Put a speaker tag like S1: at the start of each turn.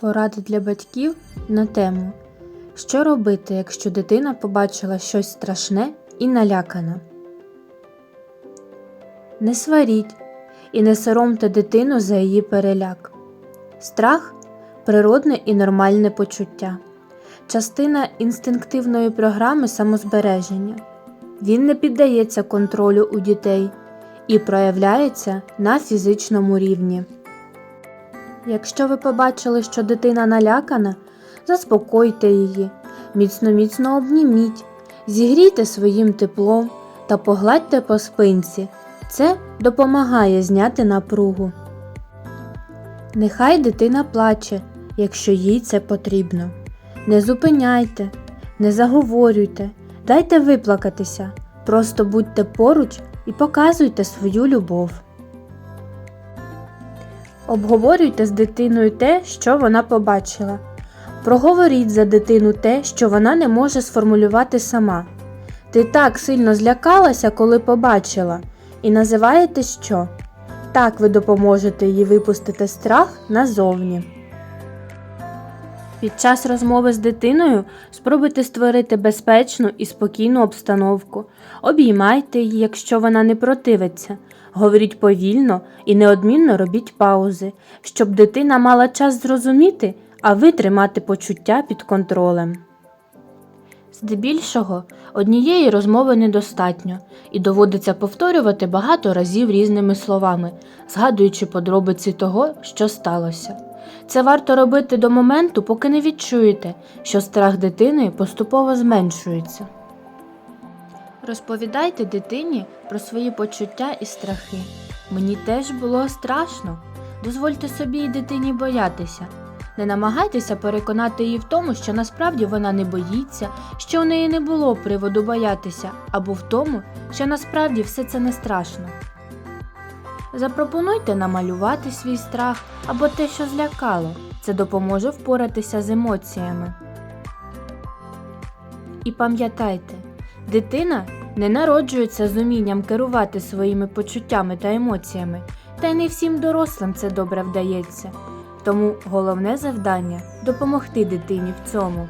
S1: Поради для батьків на тему Що робити, якщо дитина побачила щось страшне і налякана? Не сваріть і не соромте дитину за її переляк. Страх природне і нормальне почуття, частина інстинктивної програми самозбереження. Він не піддається контролю у дітей і проявляється на фізичному рівні. Якщо ви побачили, що дитина налякана, заспокойте її, міцно-міцно обніміть, зігрійте своїм теплом та погладьте по спинці. Це допомагає зняти напругу. Нехай дитина плаче, якщо їй це потрібно. Не зупиняйте, не заговорюйте, дайте виплакатися. Просто будьте поруч і показуйте свою любов. Обговорюйте з дитиною те, що вона побачила. Проговоріть за дитину те, що вона не може сформулювати сама. Ти так сильно злякалася, коли побачила, і називаєте що? Так ви допоможете їй випустити страх назовні. Під час розмови з дитиною спробуйте створити безпечну і спокійну обстановку. Обіймайте її, якщо вона не противиться. Говоріть повільно і неодмінно робіть паузи, щоб дитина мала час зрозуміти, а ви тримати почуття під контролем. Здебільшого однієї розмови недостатньо, і доводиться повторювати багато разів різними словами, згадуючи подробиці того, що сталося. Це варто робити до моменту, поки не відчуєте, що страх дитини поступово зменшується. Розповідайте дитині про свої почуття і страхи. Мені теж було страшно. Дозвольте собі і дитині боятися. Не намагайтеся переконати її в тому, що насправді вона не боїться, що у неї не було приводу боятися, або в тому, що насправді все це не страшно. Запропонуйте намалювати свій страх або те, що злякало. Це допоможе впоратися з емоціями. І пам'ятайте, дитина не народжується з умінням керувати своїми почуттями та емоціями, та й не всім дорослим це добре вдається. Тому головне завдання допомогти дитині в цьому.